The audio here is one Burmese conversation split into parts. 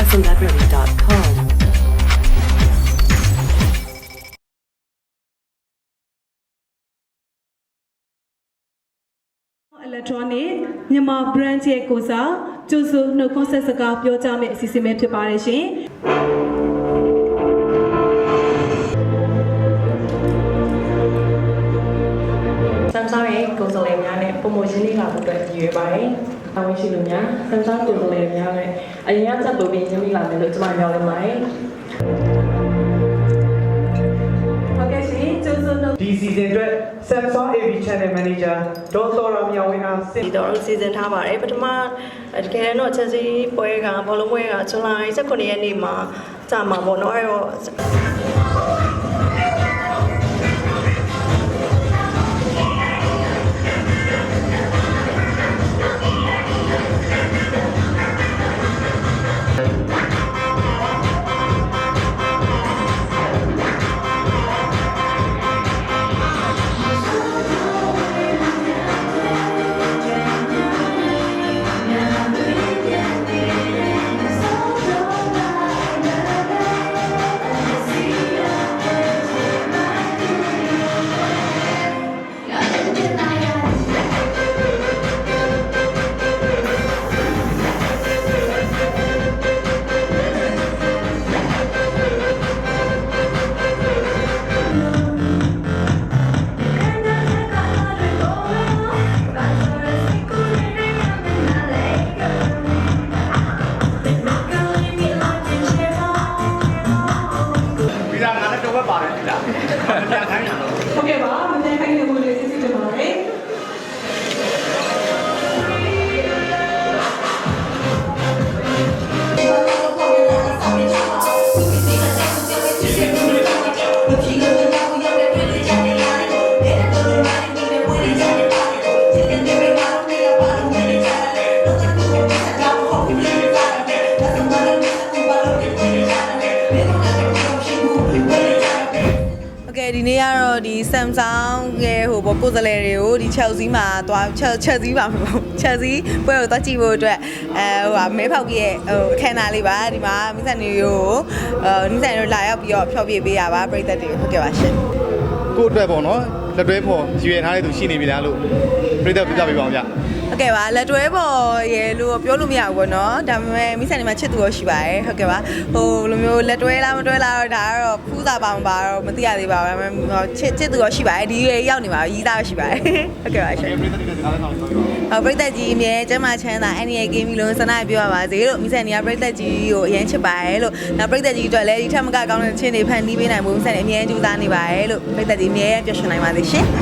samsarcelebrity.com. အီလက်ထရောနစ်မြန်မာ brand ရဲ့ကိုစားကျိုးစုနှုတ်ခွန်းဆက်စကားပြောကြမယ့်အစီအစဉ်ပဲဖြစ်ပါတယ်ရှင် Samsung ရဲ့ကိုယ်စားလှယ်များနဲ့ပုံမရှင်းလေးလာဖို့အတွက်ရည်ရွယ်ပါတယ်။ အဝင်ရှိလူများ Samsung ကိုယ်စားလှယ်များနဲ့အရင်ကစပ်ပုံပြီးရင်းမိလာမယ်လို့ကျွန်မပြောလိုက်ပါတယ်။ဟုတ်ကဲ့ရှင်ကျိုးစုနှုတ်ဒီ season အတွက် Samsung AV Channel Manager ဒေါ်စောရမြောင်ဝင်းအားစစ်ဒီတော့စီစဉ်ထားပါတယ်ပထမတကယ်တော့ချက်စီပွဲကဘောလုံးပွဲကဇူလိုင်18ရက်နေ့မှာကြာမှာပေါ့နော်အဲ့တော့ ပါတယ်ဒီလားပြန်ခိုင်းတာတော့ဟုတ်ကဲ့ပါ ဟုတ်ကဲ့ဒီနေ့ကတော့ဒီ Samsung ရဲ့ဟိုပေါ့ကိုယ်စားလှယ်တွေကိုဒီ Chelsea မှာသွား Chelsea ပါမဟုတ် Chelsea ပွဲကိုသွားကြည့်ဖို့အတွက်အဲဟိုဟာမဲဖောက်ကြီးရဲ့ဟိုအခမ်းအနားလေးပါဒီမှာမိဆန်နီကိုဟိုမိဆန်နီတို့လာရောက်ပြီးတော့ဖျော်ဖြေပေးရပါပရိသတ်တွေဟုတ်ကဲ့ပါရှင်ကို့အတွက်ပေါ့နော်လက်တွဲဖို့ရည်ရထားတဲ့သူရှိနေပြီလားလို့ပရိသတ်ပြပြပေးပါအောင်ဗျာ ဟုတ်ကဲ့ပါလက်တွဲပေါ်ရေလို့ပြောလို့မရဘူးပေါ့နော်ဒါပေမဲ့မိဆန်နေမှာချစ်သူရောရှိပါတယ်ဟုတ်ကဲ့ပါဟိုလိုမျိုးလက်တွဲလားမတွဲလားတော့ဒါကတော့ဖူးစာပါမပါတော့မသိရသေးပါဘူးဒါပေမဲ့ဟိုချစ်ချစ်သူရောရှိပါတယ်ဒီရေရောက်နေပါရီးသားရှိပါတယ်ဟုတ်ကဲ့ပါရှင်ပြည်သက်တွေစကားလည်းဆောင်ပြောပြပါ။ဟောပရိသတ်ကြီးအမြဲကျမ်းမာချမ်းသာအန်ဒီရဲ့ဂိမ်းမီလုံးစနစ်ပြောရပါစေလို့မိဆန်နီကပရိသတ်ကြီးကိုအရင်ချစ်ပါရဲ့လို့နောက်ပရိသတ်ကြီးအတွက်လည်းဒီထက်မကကောင်းတဲ့ချင်းတွေဖန်တီးပေးနိုင်ဖို့မိဆန်နီအမြဲကြိုးစားနေပါရဲ့လို့ပရိသတ်ကြီးအမြဲပျော်ရွှင်နိုင်ပါစေရှင်။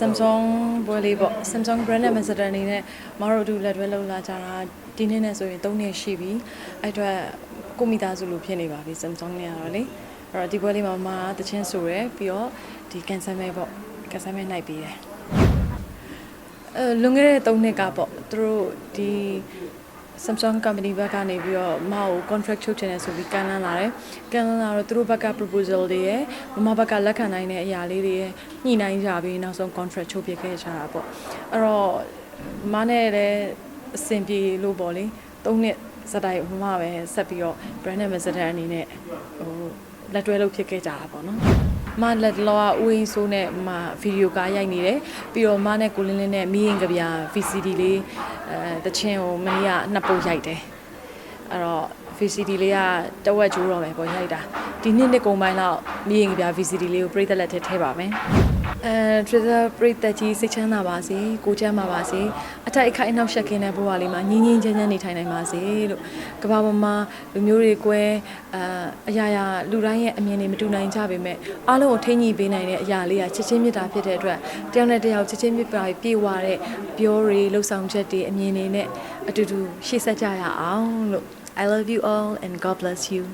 Samsung ပွဲလေးပေါ့ Samsung brand ambassador အနေနဲ့မတော်တို့လက်တွဲလောက်လာကြတာဒီနေ့နဲ့ဆိုရင်3နှစ်ရှိပြီအဲ့အတွက်ကိုမိသားစုလိုဖြစ်နေပါပြီ Samsung နဲ့ကတော့လေအဲ့တော့ဒီပွဲလေးမှာမတချင်းဆိုရယ်ပြီးတော့ဒီ cancel မဲပေါ့ cancel မဲနိုင်ပြီးတယ်အဲလွန်ခဲ့တဲ့3နှစ်ကပေါ့သူတို့ဒီ Samsung company ဘက်ကနေပြီးတော့မအောင် contract ချုပ်ချင်တယ်ဆိုပြီးကန်လန်းလာတယ်။ကန်လန်းလာတော့သူတို့ဘက်က proposal တွေရယ်မမဘက်ကလက်ခံနိုင်တဲ့အရာလေးတွေရယ်ညှိနှိုင်းကြပြီးနောက်ဆုံး contract ချုပ်ပြခဲ့ကြတာပေါ့။အဲ့တော့မနဲ့လည်းအဆင်ပြေလို့ပေါ့လေ။သုံးနှစ်စတိုင်မမပဲဆက်ပြီးတော့ brand ambassador အနေနဲ့ဟိုလက်တွဲလုပ်ဖြစ်ခဲ့ကြတာပေါ့နော်။ မလက်လောကဦးရင်ဆိုးနဲ့မဗီဒီယိုကားရိုက်နေတယ်ပြီးတော့မနဲ့ကိုလင်းလင်းနဲ့မီးရင်ကဗျာ VCD လေးအဲတချင်းကိုမနေ့ကနှစ်ပုတ်ရိုက်တယ်အဲ့တော့ VCD လေးကတဝက်ကျိုးတော့မယ်ပေါ့ရိုက်တာဒီနှစ်နှစ်ကုန်ပိုင်းတော့မီးရင်ကဗျာ VCD လေးကိုပြိသက်လက်ထည့်ထည့်ပါမယ် အဲ Twitter ပြိသက်ကြီးစိတ်ချမ်းသာပါစေကိုချမ်းသာပါစေအထိုက်အခိုက်အနှောက်ယှက်ခင်းတဲ့ဘဝလေးမှာငြင်းငြင်းချမ်းချမ်းနေထိုင်နိုင်ပါစေလို့ကမ္ဘာပေါ်မှာလူမျိုးတွေကွဲအာအရာရာလူတိုင်းရဲ့အမြင်တွေမတူနိုင်ကြပေမဲ့အားလုံးကိုထိန်းညှိပေးနိုင်တဲ့အရာလေးကချစ်ချင်းမြတ်တာဖြစ်တဲ့အတွက်တယောက်နဲ့တယောက်ချစ်ချင်းမြတ်တာပြေဝတဲ့ပြောတွေလှုပ်ဆောင်ချက်တွေအမြင်တွေနဲ့အတူတူရှေ့ဆက်ကြရအောင်လို့ I love you all and God bless you